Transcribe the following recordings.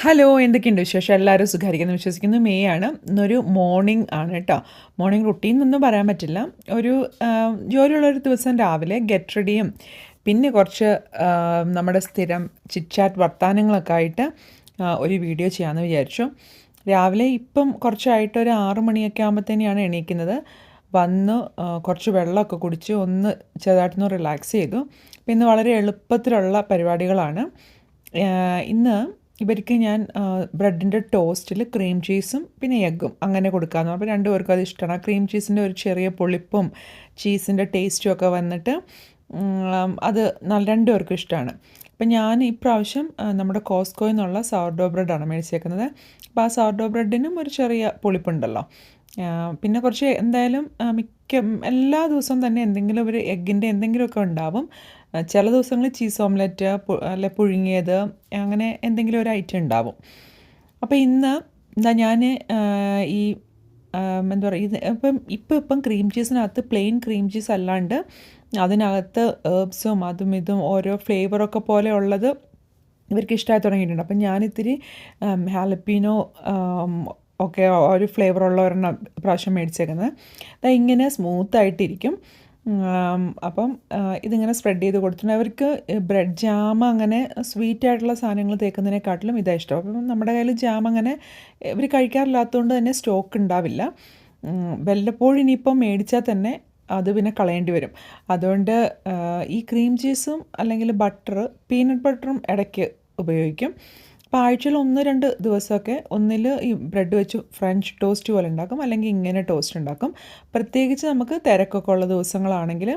Hello എന്തൊക്കെയുണ്ട് വിശേഷം? എല്ലാവരും സുഖമായിരിക്കുന്നു വിശ്വസിക്കുന്നു. മേ ആണ്. ഇന്നൊരു മോർണിംഗ് ആണ് കേട്ടോ മോർണിംഗ് റുട്ടീൻ എന്നൊന്നും പറയാൻ പറ്റില്ല. ഒരു ജോലിയുള്ളൊരു ദിവസം രാവിലെ ഗെറ്റ് റെഡിയും പിന്നെ കുറച്ച് നമ്മുടെ സ്ഥിരം ചിറ്റ്ചാറ്റ് വർത്തമാനങ്ങളൊക്കെ ആയിട്ട് ഒരു വീഡിയോ ചെയ്യാമെന്ന് വിചാരിച്ചു. രാവിലെ ഇപ്പം കുറച്ചായിട്ട് ഒരു ആറ് മണിയൊക്കെ ആകുമ്പോഴത്തേനെയാണ് എണീക്കുന്നത്. വന്ന് കുറച്ച് വെള്ളമൊക്കെ കുടിച്ച് ഒന്ന് ചെറുതായിട്ടൊന്ന് റിലാക്സ് ചെയ്തു. പിന്നെ വളരെ എളുപ്പത്തിലുള്ള പരിപാടികളാണ്. ഇന്ന് ഇവർക്ക് ഞാൻ ബ്രെഡിന്റെ ടോസ്റ്റിൽ ക്രീം ചീസും പിന്നെ എഗ്ഗും അങ്ങനെ കൊടുക്കാമെന്ന് അപ്പോൾ രണ്ടുപേർക്കും അത് ഇഷ്ടമാണ് ക്രീം ചീസിന്റെ ഒരു ചെറിയ പൊളിപ്പും ചീസിന്റെ ടേസ്റ്റും ഒക്കെ വന്നിട്ട് അത് നല്ല രണ്ടുപേർക്കും ഇഷ്ടമാണ് അപ്പം ഞാൻ ഇപ്രാവശ്യം നമ്മുടെ കോസ്കോയിൽ നിന്നുള്ള സവർഡോ ബ്രെഡാണ് മേടിച്ചേക്കുന്നത്. അപ്പോൾ ആ സവർഡോ ബ്രെഡിനും ഒരു ചെറിയ പൊളിപ്പുണ്ടല്ലോ. പിന്നെ കുറച്ച് എന്തായാലും മിക്ക എല്ലാ ദിവസവും തന്നെ എന്തെങ്കിലും ഒരു എഗ്ഗിന്റെ എന്തെങ്കിലുമൊക്കെ ഉണ്ടാവും. ചില ദിവസങ്ങളിൽ ചീസ് ഓംലെറ്റ് അല്ലെ പുഴുങ്ങിയത് അങ്ങനെ എന്തെങ്കിലും ഒരു ഐറ്റം ഉണ്ടാവും. അപ്പോൾ ഇന്ന് എന്താ ഞാൻ ഈ എന്താ പറയുക ഇത് ഇപ്പം ഇപ്പം ഇപ്പം ക്രീം ചീസിനകത്ത് പ്ലെയിൻ ക്രീം ചീസ് അല്ലാണ്ട് അതിനകത്ത് ഏർബ്സും അതും ഇതും ഓരോ ഫ്ലേവറൊക്കെ പോലെ ഉള്ളത് ഇവർക്ക് ഇഷ്ടമായി തുടങ്ങിയിട്ടുണ്ട്. അപ്പം ഞാനിത്തിരി ഹാലപ്പീനോ ഒക്കെ ഒരു ഫ്ലേവറുള്ള ഒരെണ്ണം പ്രാവശ്യം മേടിച്ചേക്കുന്നത് ഇങ്ങനെ സ്മൂത്തായിട്ടിരിക്കും അപ്പം ഇതിങ്ങനെ സ്പ്രെഡ് ചെയ്ത് കൊടുത്തിട്ടുണ്ട്. അവർക്ക് ബ്രെഡ് ജാം അങ്ങനെ സ്വീറ്റ് ആയിട്ടുള്ള സാധനങ്ങൾ തേക്കുന്നതിനെക്കാട്ടിലും ഇതാണ് ഇഷ്ടം. അപ്പം നമ്മുടെ കയ്യിൽ ജാം അങ്ങനെ ഇവർ കഴിക്കാറില്ലാത്തതുകൊണ്ട് തന്നെ സ്റ്റോക്ക് ഉണ്ടാവില്ല. വല്ലപ്പോഴും ഇനിയിപ്പം മേടിച്ചാൽ തന്നെ അത് പിന്നെ കളയേണ്ടി വരും. അതുകൊണ്ട് ഈ ക്രീം ചീസും അല്ലെങ്കിൽ ബട്ടർ പീനട്ട് ബട്ടറും ഇടയ്ക്ക് ഉപയോഗിക്കും. അപ്പോൾ ആഴ്ചയിൽ ഒന്ന് രണ്ട് ദിവസമൊക്കെ ഒന്നിൽ ഈ ബ്രെഡ് വെച്ച് ഫ്രഞ്ച് ടോസ്റ്റ് പോലെ ഉണ്ടാക്കും അല്ലെങ്കിൽ ഇങ്ങനെ ടോസ്റ്റ് ഉണ്ടാക്കും. പ്രത്യേകിച്ച് നമുക്ക് തിരക്കൊക്കെ ഉള്ള ദിവസങ്ങളാണെങ്കിൽ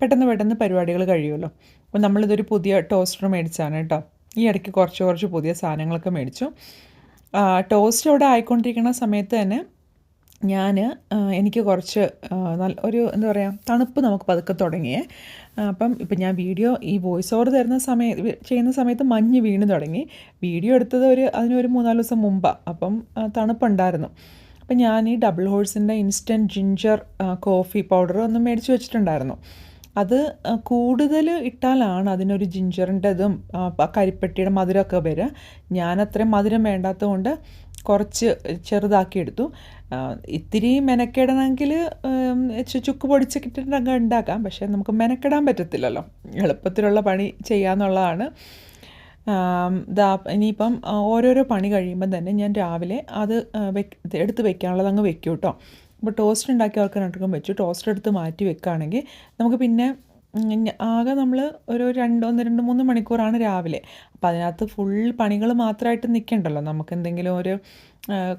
പെട്ടെന്ന് പെട്ടെന്ന് പരിപാടികൾ കഴിയുമല്ലോ. അപ്പോൾ നമ്മളിതൊരു പുതിയ ടോസ്റ്റർ മേടിച്ചാണ് കേട്ടോ. ഈ ഇടയ്ക്ക് കുറച്ച് കുറച്ച് പുതിയ സാധനങ്ങളൊക്കെ മേടിച്ചു. ടോസ്റ്റ് അവിടെ ആയിക്കൊണ്ടിരിക്കുന്ന സമയത്ത് തന്നെ ഞാൻ എനിക്ക് കുറച്ച് നല്ല ഒരു എന്താ പറയുക തണുപ്പ് നമുക്ക് പതുക്കെ തുടങ്ങിയേ. അപ്പം ഇപ്പം ഞാൻ വീഡിയോ ഈ വോയിസ് ഓവർ തരുന്ന സമയത്ത് ചെയ്യുന്ന സമയത്ത് മഞ്ഞ് വീണ് തുടങ്ങി. വീഡിയോ എടുത്തത് ഒരു അതിനൊരു മൂന്നാൽ ദിവസം മുമ്പാണ് അപ്പം തണുപ്പുണ്ടായിരുന്നു. അപ്പം ഞാൻ ഈ ഡബിൾ ഹോഴ്സിന്റെ ഇൻസ്റ്റന്റ് ജിഞ്ചർ കോഫി പൗഡർ ഒന്ന് മേടിച്ച് വെച്ചിട്ടുണ്ടായിരുന്നു. അത് കൂടുതൽ ഇട്ടാലാണ് അതിനൊരു ജിഞ്ചറിന്റെതും കരിപ്പെട്ടിയുടെ മധുരമൊക്കെ വരിക. ഞാൻ അത്രയും മധുരം വേണ്ടാത്തതുകൊണ്ട് കുറച്ച് ചെറുതാക്കി എടുത്തു ഇത്തിരി മെനക്കെടണമെങ്കിൽ ചുക്ക് പൊടിച്ചിട്ടൊക്കെ ഉണ്ടാക്കാം. പക്ഷേ നമുക്ക് മെനക്കെടാൻ പറ്റത്തില്ലല്ലോ. എളുപ്പത്തിലുള്ള പണി ചെയ്യാന്നുള്ളതാണ്. ഇതാ ഇനിയിപ്പം ഓരോരോ പണി കഴിയുമ്പം തന്നെ ഞാൻ രാവിലെ അത് എടുത്ത് വെക്കാനുള്ളത് അങ്ങ് വെക്കും കേട്ടോ. അപ്പോൾ ടോസ്റ്റ് ഉണ്ടാക്കിയവർക്ക് രണ്ടും വെച്ചു. ടോസ്റ്റ് എടുത്ത് മാറ്റി വെക്കുകയാണെങ്കിൽ നമുക്ക് പിന്നെ ആകെ നമ്മൾ ഒരു രണ്ട് ഒന്ന് രണ്ട് മൂന്ന് മണിക്കൂറാണ് രാവിലെ. അപ്പോൾ അതിനകത്ത് ഫുൾ പണികൾ മാത്രമായിട്ട് നിൽക്കണ്ടല്ലോ നമുക്ക് എന്തെങ്കിലും ഒരു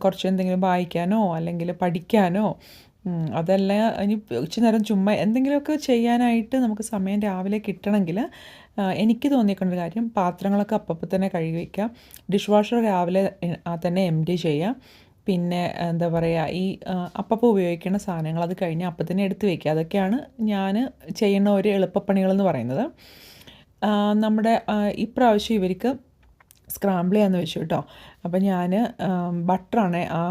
കുറച്ച് എന്തെങ്കിലും വായിക്കാനോ അല്ലെങ്കിൽ പഠിക്കാനോ അതെല്ലാം ഇനി ഉച്ച നേരം ചുമ്മാ എന്തെങ്കിലുമൊക്കെ ചെയ്യാനായിട്ട് നമുക്ക് സമയം രാവിലെ കിട്ടണമെങ്കിൽ എനിക്ക് തോന്നിയേക്കുന്ന ഒരു കാര്യം പാത്രങ്ങളൊക്കെ അപ്പം തന്നെ കഴുകി വയ്ക്കാം ഡിഷ് വാഷർ രാവിലെ തന്നെ എം ഡി ചെയ്യാം. പിന്നെ എന്താ പറയുക ഈ അപ്പപ്പോൾ ഉപയോഗിക്കുന്ന സാധനങ്ങൾ അത് കഴിഞ്ഞ് അപ്പം തന്നെ എടുത്ത് വയ്ക്കുക അതൊക്കെയാണ് ഞാൻ ചെയ്യുന്ന ഒരു എളുപ്പപ്പണികളെന്ന് പറയുന്നത്. നമ്മുടെ ഇപ്രാവശ്യം ഇവർക്ക് സ്ക്രാമ്പിൾ ചെയ്യാന്ന് വെച്ചു കേട്ടോ. അപ്പോൾ ഞാൻ ബട്ടറാണ് ആ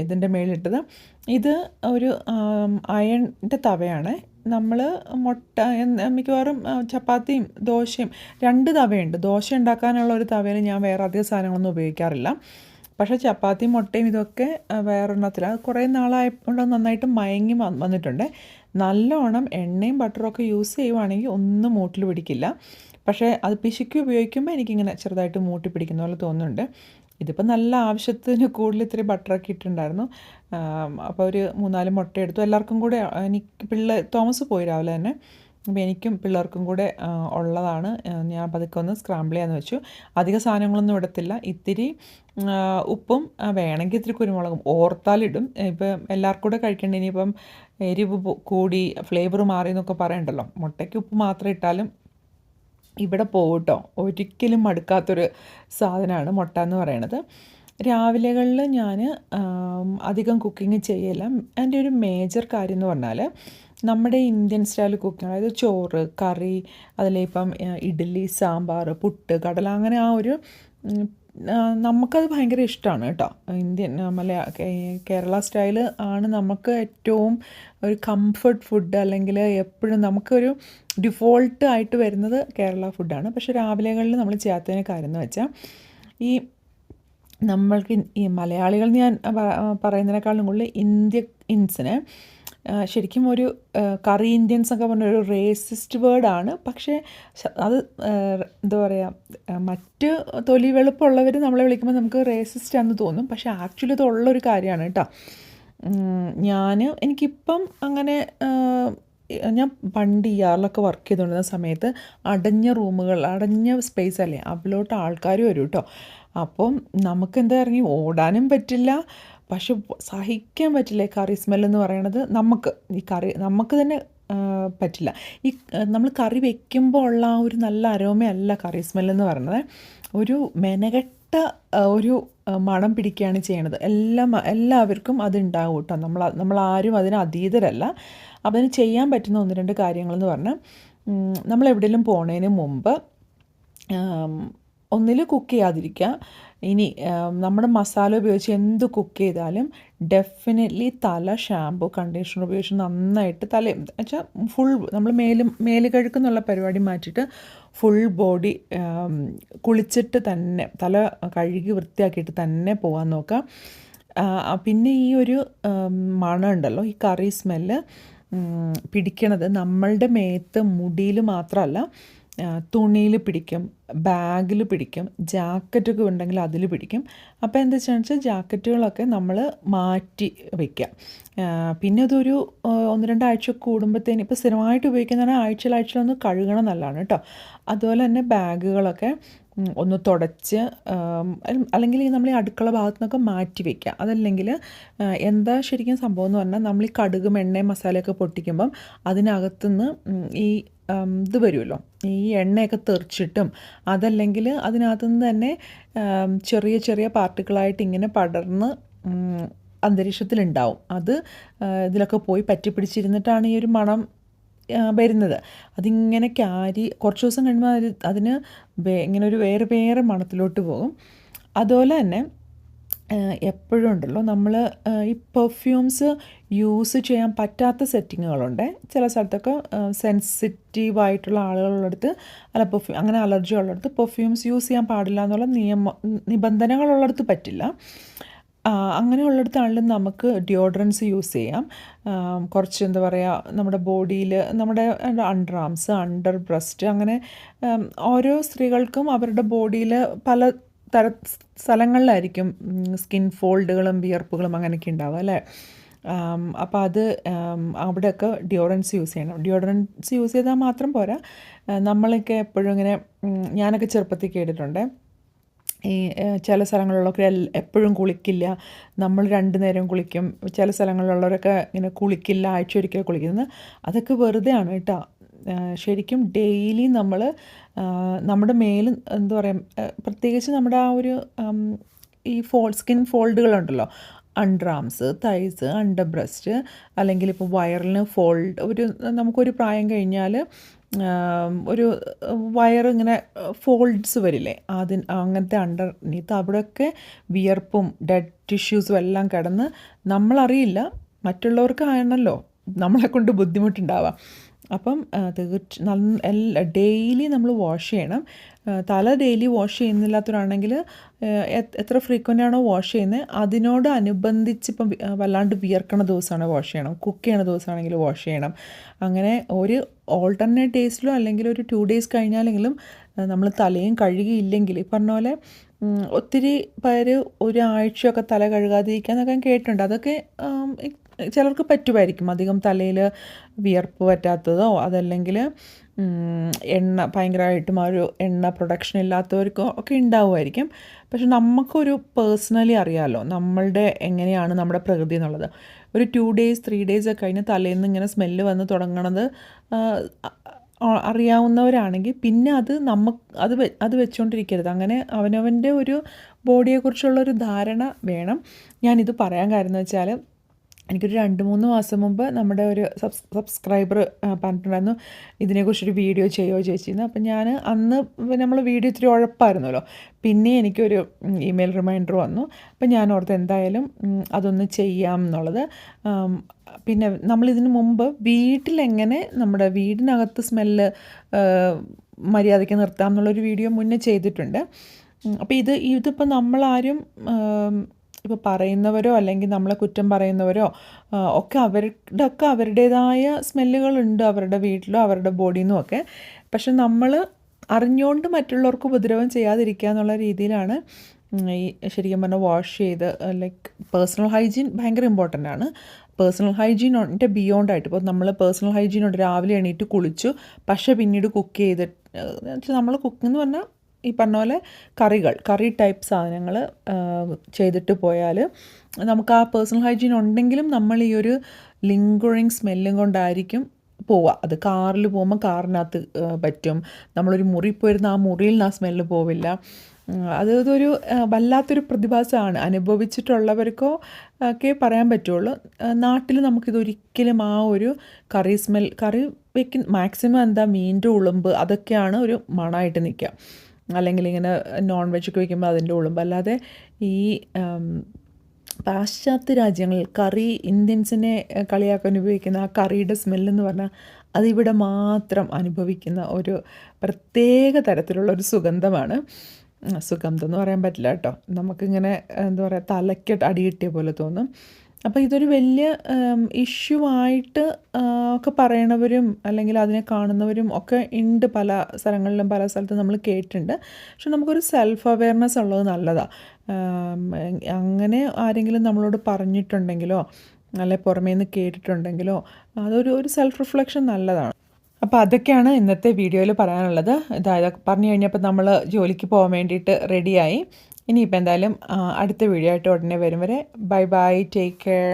ഇതിന്റെ മേളിലിട്ടത്. ഇത് ഒരു അയണിന്റെ തവയാണ്. നമ്മൾ മുട്ട മിക്കവാറും ചപ്പാത്തിയും ദോശയും രണ്ട് തവയുണ്ട്. ദോശ ഉണ്ടാക്കാനുള്ള ഒരു തവയിൽ ഞാൻ വേറെ അധികം സാധനങ്ങളൊന്നും ഉപയോഗിക്കാറില്ല. പക്ഷേ ചപ്പാത്തി മുട്ടയും ഇതൊക്കെ ആ, വേറൊരെണ്ണത്തിൽ അത് കുറേ നാളായപ്പോൾ നന്നായിട്ട് മയങ്ങി വന്നിട്ടുണ്ട്. നല്ലോണം എണ്ണയും ബട്ടറും ഒക്കെ യൂസ് ചെയ്യുവാണെങ്കിൽ ഒന്നും മൂട്ടിൽ പിടിക്കില്ല. പക്ഷേ അത് പിശുക്കി ഉപയോഗിക്കുമ്പോൾ എനിക്കിങ്ങനെ ചെറുതായിട്ട് മൂട്ടി പിടിക്കുന്ന പോലെ തോന്നുന്നുണ്ട്. ഇതിപ്പോൾ നല്ല ആവശ്യത്തിന് കൂടുതൽ ഇത്തിരി ബട്ടറൊക്കെ ഇട്ടിട്ടുണ്ടായിരുന്നു. അപ്പോൾ ഒരു മൂന്നാൽ മുട്ട എടുത്തു. എല്ലാവർക്കും കൂടെ എനിക്ക് പിള്ളേർ തോമസ് പോയി രാവിലെ തന്നെ. അപ്പോൾ എനിക്കും പിള്ളേർക്കും കൂടെ ഉള്ളതാണ്. ഞാൻ പതുക്കെ ഒന്ന് സ്ക്രാമ്പിൾ ചെയ്യാന്ന് വെച്ചു. അധിക സാധനങ്ങളൊന്നും ഇടത്തില്ല. ഇത്തിരി ഉപ്പും വേണമെങ്കിൽ ഇത്തിരി കുരുമുളകും. ഓർത്താലിടും ഇപ്പം എല്ലാവർക്കും കൂടെ കഴിക്കേണ്ട. ഇനിയിപ്പം എരിവ് കൂടി ഫ്ലേവർ മാറി എന്നൊക്കെ പറയണ്ടല്ലോ. മുട്ടയ്ക്ക് ഉപ്പ് മാത്രം ഇട്ടാലും ഇവിടെ പോകട്ടോ ഒരിക്കലും മടുക്കാത്തൊരു സാധനമാണ് മുട്ട എന്ന് പറയണത്. രാവിലെകളിൽ ഞാൻ അധികം കുക്കിംഗ് ചെയ്യില്ല. എന്റെ ഒരു മേജർ കാര്യം എന്ന് പറഞ്ഞാൽ നമ്മുടെ ഇന്ത്യൻ സ്റ്റൈൽ കുക്കിംഗ് അതായത് ചോറ് കറി അതിലിപ്പം ഇഡ്ഡലി സാമ്പാർ പുട്ട് കടല അങ്ങനെ ആ ഒരു നമുക്കത് ഭയങ്കര ഇഷ്ടമാണ് കേട്ടോ. ഇന്ത്യൻ മലയാ കേരള സ്റ്റൈൽ ആണ് നമുക്ക് ഏറ്റവും ഒരു കംഫർട്ട് ഫുഡ് അല്ലെങ്കിൽ എപ്പോഴും നമുക്കൊരു ഡിഫോൾട്ട് ആയിട്ട് വരുന്നത് കേരള ഫുഡാണ് പക്ഷേ രാവിലെകളിൽ നമ്മൾ ചെയ്യാത്തതിന് കാര്യം എന്ന് വെച്ചാൽ ഈ നമ്മൾക്ക് ഈ മലയാളികൾ ഞാൻ പറയുന്നതിനേക്കാളും കൂടുതൽ ഇന്ത്യ ഇൻസിന് ശരിക്കും ഒരു കറി ഇന്ത്യൻസ് ഒക്കെ പറഞ്ഞ ഒരു റേസിസ്റ്റ് വേർഡാണ് പക്ഷേ അത് എന്താ പറയുക മറ്റ് തൊലി വെളുപ്പുള്ളവർ നമ്മളെ വിളിക്കുമ്പോൾ നമുക്ക് റേസിസ്റ്റ് ആണെന്ന് തോന്നും. പക്ഷേ ആക്ച്വലി അത് ഉള്ളൊരു കാര്യമാണ് കേട്ടോ. ഞാൻ എനിക്കിപ്പം അങ്ങനെ ഞാൻ പണ്ട് ഇയാറിലൊക്കെ വർക്ക് ചെയ്തുകൊണ്ടിരുന്ന സമയത്ത് അടഞ്ഞ റൂമുകൾ അടഞ്ഞ സ്പേസ് അല്ലേ അതിലോട്ട് ആൾക്കാർ വരും കേട്ടോ. അപ്പം നമുക്ക് എന്താ ഇറങ്ങി ഓടാനും പറ്റില്ല. പക്ഷെ സഹിക്കാൻ പറ്റില്ല ഈ കറി സ്മെല്ലെന്ന് പറയണത് നമുക്ക്. ഈ കറി നമുക്ക് തന്നെ പറ്റില്ല. ഈ നമ്മൾ കറി വെക്കുമ്പോൾ ഉള്ള ആ ഒരു നല്ല അരോമയല്ല കറി സ്മെല്ലെന്ന് പറയുന്നത് ഒരു മെനകെട്ട ഒരു മണം പിടിക്കുകയാണ് ചെയ്യണത്. എല്ലാം എല്ലാവർക്കും അതുണ്ടാവും കേട്ടോ. നമ്മൾ നമ്മളാരും അതിന് അതീതരല്ല. അതിന് ചെയ്യാൻ പറ്റുന്ന ഒന്ന് രണ്ട് കാര്യങ്ങളെന്ന് പറഞ്ഞാൽ നമ്മൾ എവിടെയെങ്കിലും പോണതിന് മുമ്പ് ഒന്നിൽ കുക്ക് ചെയ്യാതിരിക്കുക. ഇനി നമ്മുടെ മസാല ഉപയോഗിച്ച് എന്ത് കുക്ക് ചെയ്താലും ഡെഫിനറ്റ്ലി തല ഷാമ്പു കണ്ടീഷണർ ഉപയോഗിച്ച് നന്നായിട്ട് തല വെച്ചാൽ ഫുൾ നമ്മൾ മേലും മേൽ കഴുക്കെന്നുള്ള പരിപാടി മാറ്റിയിട്ട് ഫുൾ ബോഡി കുളിച്ചിട്ട് തന്നെ തല കഴുകി വൃത്തിയാക്കിയിട്ട് തന്നെ പോകാൻ നോക്കുക. പിന്നെ ഈ ഒരു മണമുണ്ടല്ലോ ഈ കറി സ്മെല്ല് പിടിക്കണത് നമ്മളുടെ മേത്ത് മുടിയിൽ മാത്രമല്ല തുണിയിൽ പിടിക്കും ബാഗിൽ പിടിക്കും ജാക്കറ്റൊക്കെ ഉണ്ടെങ്കിൽ അതിൽ പിടിക്കും. അപ്പോൾ എന്താ വെച്ചാൽ വെച്ചാൽ ജാക്കറ്റുകളൊക്കെ നമ്മൾ മാറ്റി വയ്ക്കുക പിന്നെ അതൊരു ഒന്ന് രണ്ടാഴ്ച കൂടുമ്പോഴത്തേന് ഇപ്പോൾ സ്ഥിരമായിട്ട് ഉപയോഗിക്കുന്നതാണ് ഒന്ന് കഴുകണം നല്ലതാണ് കേട്ടോ. അതുപോലെ തന്നെ ബാഗുകളൊക്കെ ഒന്ന് തുടച്ച് അല്ലെങ്കിൽ നമ്മൾ ഈ അടുക്കള ഭാഗത്തു നിന്നൊക്കെ മാറ്റി വയ്ക്കുക അതല്ലെങ്കിൽ എന്താ ശരിക്കും സംഭവം എന്ന് പറഞ്ഞാൽ നമ്മൾ ഈ കടുകും എണ്ണയും മസാലയൊക്കെ പൊട്ടിക്കുമ്പം അതിനകത്തുനിന്ന് ഈ ഇത് വരുമല്ലോ ഈ എണ്ണയൊക്കെ തെറിച്ചിട്ടും അതല്ലെങ്കിൽ അതിനകത്തു നിന്ന് തന്നെ ചെറിയ ചെറിയ പാർട്ടിക്കിളായിട്ട് ഇങ്ങനെ പടർന്ന് അന്തരീക്ഷത്തിലുണ്ടാവും. അത് ഇതിലൊക്കെ പോയി പറ്റിപ്പിടിച്ചിരുന്നിട്ടാണ് ഈ ഒരു മണം വരുന്നത്. അതിങ്ങനെ ക്യാരി കുറച്ച് ദിവസം കഴിയുമ്പോൾ അത് അതിന് ഇങ്ങനെ ഒരു വേറെ വേറെ മണത്തിലോട്ട് പോകും. അതുപോലെ തന്നെ എപ്പോഴും ഉണ്ടല്ലോ നമ്മൾ ഈ പെർഫ്യൂംസ് യൂസ് ചെയ്യാൻ പറ്റാത്ത സെറ്റിങ്ങുകളുണ്ട് ചില സ്ഥലത്തൊക്കെ സെൻസിറ്റീവായിട്ടുള്ള ആളുകളുള്ളടുത്ത് അല്ല പെർഫ്യൂം അങ്ങനെ അലർജി ഉള്ളിടത്ത് പെർഫ്യൂംസ് യൂസ് ചെയ്യാൻ പാടില്ല എന്നുള്ള നിയമ നിബന്ധനകളുള്ളിടത്ത് പറ്റില്ല. അങ്ങനെയുള്ളിടത്താണെങ്കിലും നമുക്ക് ഡിയോഡ്രൻസ് യൂസ് ചെയ്യാം. കുറച്ച് എന്താ പറയുക നമ്മുടെ ബോഡിയിൽ നമ്മുടെ അണ്ടർ ആംസ് അണ്ടർ ബ്രസ്റ്റ് അങ്ങനെ ഓരോ സ്ത്രീകൾക്കും അവരുടെ ബോഡിയിൽ പല തര സ്ഥലങ്ങളിലായിരിക്കും സ്കിൻ ഫോൾഡുകളും വിയർപ്പുകളും അങ്ങനെയൊക്കെ ഉണ്ടാവുക അല്ലേ? അപ്പോൾ അത് അവിടെയൊക്കെ ഡിയോഡ്രൻസ് യൂസ് ചെയ്യണം. ഡിയോഡ്രൻസ് യൂസ് ചെയ്താൽ മാത്രം പോരാ. നമ്മളൊക്കെ എപ്പോഴും ഇങ്ങനെ ഞാനൊക്കെ ചെറുപ്പത്തിൽ കേട്ടിട്ടുണ്ട്. ഈ ചില സ്ഥലങ്ങളിലൊക്കെ എപ്പോഴും കുളിക്കില്ല. നമ്മൾ രണ്ട് നേരം കുളിക്കും. ചില സ്ഥലങ്ങളിലുള്ളവരൊക്കെ ഇങ്ങനെ കുളിക്കില്ല ആഴ്ച ഒരിക്കൽ കുളിക്കുന്നത് അതൊക്കെ വെറുതെ ആണ് കേട്ടോ ശരിക്കും ഡെയിലി നമ്മൾ നമ്മുടെ മേലും എന്താ പറയുക പ്രത്യേകിച്ച് നമ്മുടെ ആ ഒരു ഈ fold skin ഫോൾഡുകളുണ്ടല്ലോ under arms thighs under breast അല്ലെങ്കിൽ ഇപ്പോൾ വയറിന് ഫോൾഡ് ഒരു നമുക്കൊരു പ്രായം കഴിഞ്ഞാൽ ഒരു വയറിങ്ങനെ ഫോൾഡ്സ് വരില്ലേ? അതിന് അങ്ങനത്തെ അണ്ടർനീത്ത് അവിടെയൊക്കെ വിയർപ്പും ഡെഡ് ടിഷ്യൂസും എല്ലാം കിടന്ന് നമ്മളറിയില്ല. മറ്റുള്ളവർക്ക് ആണല്ലോ നമ്മളെ കൊണ്ട് ബുദ്ധിമുട്ടുണ്ടാവാം അപ്പം തീർച്ച നല്ല ഡെയിലി നമ്മൾ വാഷ് ചെയ്യണം. തല ഡെയിലി വാഷ് ചെയ്യുന്നില്ലാത്തവരാണെങ്കിൽ എത്ര ഫ്രീക്വന്റ് ആണോ വാഷ് ചെയ്യുന്നത് അതിനോട് അനുബന്ധിച്ച് ഇപ്പം വല്ലാണ്ട് വിയർക്കണ ദിവസമാണ് വാഷ് ചെയ്യണം. കുക്ക് ചെയ്യണ ദിവസമാണെങ്കിൽ വാഷ് ചെയ്യണം. അങ്ങനെ ഒരു ഓൾട്ടർനേറ്റ് ഡേയ്സിലോ അല്ലെങ്കിൽ ഒരു ടു ഡേയ്സ് കഴിഞ്ഞാലെങ്കിലും നമ്മൾ തലയും കഴുകിയില്ലെങ്കിൽ ഈ പറഞ്ഞ പോലെ ഒത്തിരി പേര് ഒരാഴ്ചയൊക്കെ തല കഴുകാതിരിക്കുക എന്നൊക്കെ കേട്ടിട്ടുണ്ട്. അതൊക്കെ ചിലർക്ക് പറ്റുമായിരിക്കും. അധികം തലയിൽ വിയർപ്പ് പറ്റാത്തതോ അതല്ലെങ്കിൽ എണ്ണ ഭയങ്കരമായിട്ടും ആ ഒരു എണ്ണ പ്രൊഡക്ഷൻ ഇല്ലാത്തവർക്കോ ഒക്കെ ഉണ്ടാവുമായിരിക്കും. പക്ഷെ നമുക്കൊരു പേഴ്സണലി അറിയാമല്ലോ നമ്മളുടെ എങ്ങനെയാണ് നമ്മുടെ പ്രകൃതി എന്നുള്ളത്. ഒരു ടു ഡേയ്സ് ത്രീ ഡേയ്സ് ഒക്കെ കഴിഞ്ഞ് തലയിൽ നിന്ന് ഇങ്ങനെ സ്മെല്ല് വന്ന് തുടങ്ങണത് അറിയാവുന്നവരാണെങ്കിൽ പിന്നെ അത് നമുക്ക് അത് അത് വെച്ചുകൊണ്ടിരിക്കരുത് അങ്ങനെ അവനവന്റെ ഒരു ബോഡിയെക്കുറിച്ചുള്ളൊരു ധാരണ വേണം. ഞാനിത് പറയാൻ കാര്യം എന്ന് വെച്ചാൽ എനിക്കൊരു രണ്ട് മൂന്ന് മാസം മുമ്പ് നമ്മുടെ ഒരു സബ്സ് സബ്സ്ക്രൈബർ പറഞ്ഞിട്ടുണ്ടായിരുന്നു ഇതിനെക്കുറിച്ചൊരു വീഡിയോ ചെയ്യുമോ ചേച്ചിന്ന്. അപ്പം ഞാൻ അന്ന് നമ്മൾ വീഡിയോ ഇത്തിരി ഉഴപ്പായിരുന്നല്ലോ. പിന്നെ എനിക്കൊരു ഇമെയിൽ റിമൈൻഡർ വന്നു. അപ്പം ഞാൻ ഓർത്ത് എന്തായാലും അതൊന്ന് ചെയ്യാം എന്നുള്ളത് പിന്നെ നമ്മളിതിന് മുമ്പ് വീട്ടിലെങ്ങനെ നമ്മുടെ വീടിനകത്ത് സ്മെല്ല് മര്യാദയ്ക്ക് നിർത്താം എന്നുള്ളൊരു വീഡിയോ മുന്നേ ചെയ്തിട്ടുണ്ട്. അപ്പോൾ ഇത് ഇതിപ്പോൾ നമ്മളാരും ഇപ്പോൾ പറയുന്നവരോ അല്ലെങ്കിൽ നമ്മളെ കുറ്റം പറയുന്നവരോ ഒക്കെ അവരുടെ ഒക്കെ അവരുടേതായ സ്മെല്ലുകളുണ്ട് അവരുടെ വീട്ടിലോ അവരുടെ ബോഡിയിൽ നിന്നും ഒക്കെ. പക്ഷെ നമ്മൾ അറിഞ്ഞുകൊണ്ട് മറ്റുള്ളവർക്ക് ഉപദ്രവം ചെയ്യാതിരിക്കുക എന്നുള്ള രീതിയിലാണ് ഈ ശരിക്കും പറഞ്ഞാൽ വാഷ് ചെയ്ത് ലൈക്ക് പേഴ്സണൽ ഹൈജീൻ ഭയങ്കര ഇമ്പോർട്ടന്റ് ആണ്. പേഴ്സണൽ ഹൈജീനിന്റെ ബിയോണ്ട് ആയിട്ട്. ഇപ്പോൾ നമ്മൾ പേഴ്സണൽ ഹൈജീനോട് രാവിലെ എണീറ്റ് കുളിച്ചു പക്ഷേ പിന്നീട് കുക്ക് ചെയ്ത് നമ്മൾ കുക്ക് എന്ന് പറഞ്ഞാൽ ഈ പറഞ്ഞ പോലെ കറികൾ കറി ടൈപ്പ് സാധനങ്ങൾ ചെയ്തിട്ട് പോയാൽ നമുക്ക് ആ പേഴ്സണൽ ഹൈജീൻ ഉണ്ടെങ്കിലും നമ്മൾ ഈ ഒരു ലിങ്കുറിങ് സ്മെല്ലും കൊണ്ടായിരിക്കും പോവുക. അത് കാറിൽ പോകുമ്പോൾ കാറിനകത്ത് പറ്റും. നമ്മളൊരു മുറി പോയിരുന്ന ആ മുറിയിൽ ആ സ്മെല്ല് പോവില്ല. അതൊരു അത് ഇതൊരു വല്ലാത്തൊരു പ്രതിഭാസമാണ്. അനുഭവിച്ചിട്ടുള്ളവർക്കോ ഒക്കെ പറയാൻ പറ്റുള്ളൂ. നാട്ടിൽ നമുക്കിതൊരിക്കലും ആ ഒരു കറി സ്മെൽ കറി വെക്കുന്ന മാക്സിമം എന്താ മീന്റെ ഉളുമ്പ് അതൊക്കെയാണ് ഒരു മണമായിട്ട് നിൽക്കുക. അല്ലെങ്കിൽ ഇങ്ങനെ നോൺ വെജ് ഒക്കെ വയ്ക്കുമ്പോൾ അതിന്റെ ഉളുമ്പ്. അല്ലാതെ ഈ പാശ്ചാത്യ രാജ്യങ്ങളിൽ കറി ഇന്ത്യൻസിനെ കളിയാക്കാൻ ഉപയോഗിക്കുന്ന ആ കറിയുടെ സ്മെല്ലെന്ന് പറഞ്ഞാൽ അതിവിടെ മാത്രം അനുഭവിക്കുന്ന ഒരു പ്രത്യേക തരത്തിലുള്ള ഒരു സുഗന്ധമാണ്. സുഗന്ധം എന്ന് പറയാൻ പറ്റില്ല കേട്ടോ. നമുക്കിങ്ങനെ എന്താ പറയുക തലയ്ക്ക് അടി കിട്ടിയ പോലെ തോന്നും. അപ്പോൾ ഇതൊരു വലിയ ഇഷ്യൂ ആയിട്ട് ഒക്കെ പറയണവരും അല്ലെങ്കിൽ അതിനെ കാണുന്നവരും ഒക്കെ ഉണ്ട് പല സ്ഥലങ്ങളിലും പല സ്ഥലത്തും നമ്മൾ കേട്ടിട്ടുണ്ട്. പക്ഷെ നമുക്കൊരു സെൽഫ് അവെയർനെസ് ഉള്ളത് നല്ലതാണ് അങ്ങനെ ആരെങ്കിലും നമ്മളോട് പറഞ്ഞിട്ടുണ്ടെങ്കിലോ അല്ലെ പുറമേ നിന്ന് കേട്ടിട്ടുണ്ടെങ്കിലോ അതൊരു ഒരു സെൽഫ് റിഫ്ലക്ഷൻ നല്ലതാണ്. അപ്പോൾ അതൊക്കെയാണ് ഇന്നത്തെ വീഡിയോയിൽ പറയാനുള്ളത്. ഇതായത് പറഞ്ഞു കഴിഞ്ഞപ്പോൾ നമ്മൾ ജോലിക്ക് പോകാൻ വേണ്ടിയിട്ട് റെഡിയായി ഇനിയിപ്പോൾ എന്തായാലും അടുത്ത വീഡിയോ ആയിട്ട് ഉടനെ വരും വരെ ബൈ ബൈ ടേക്ക് കെയർ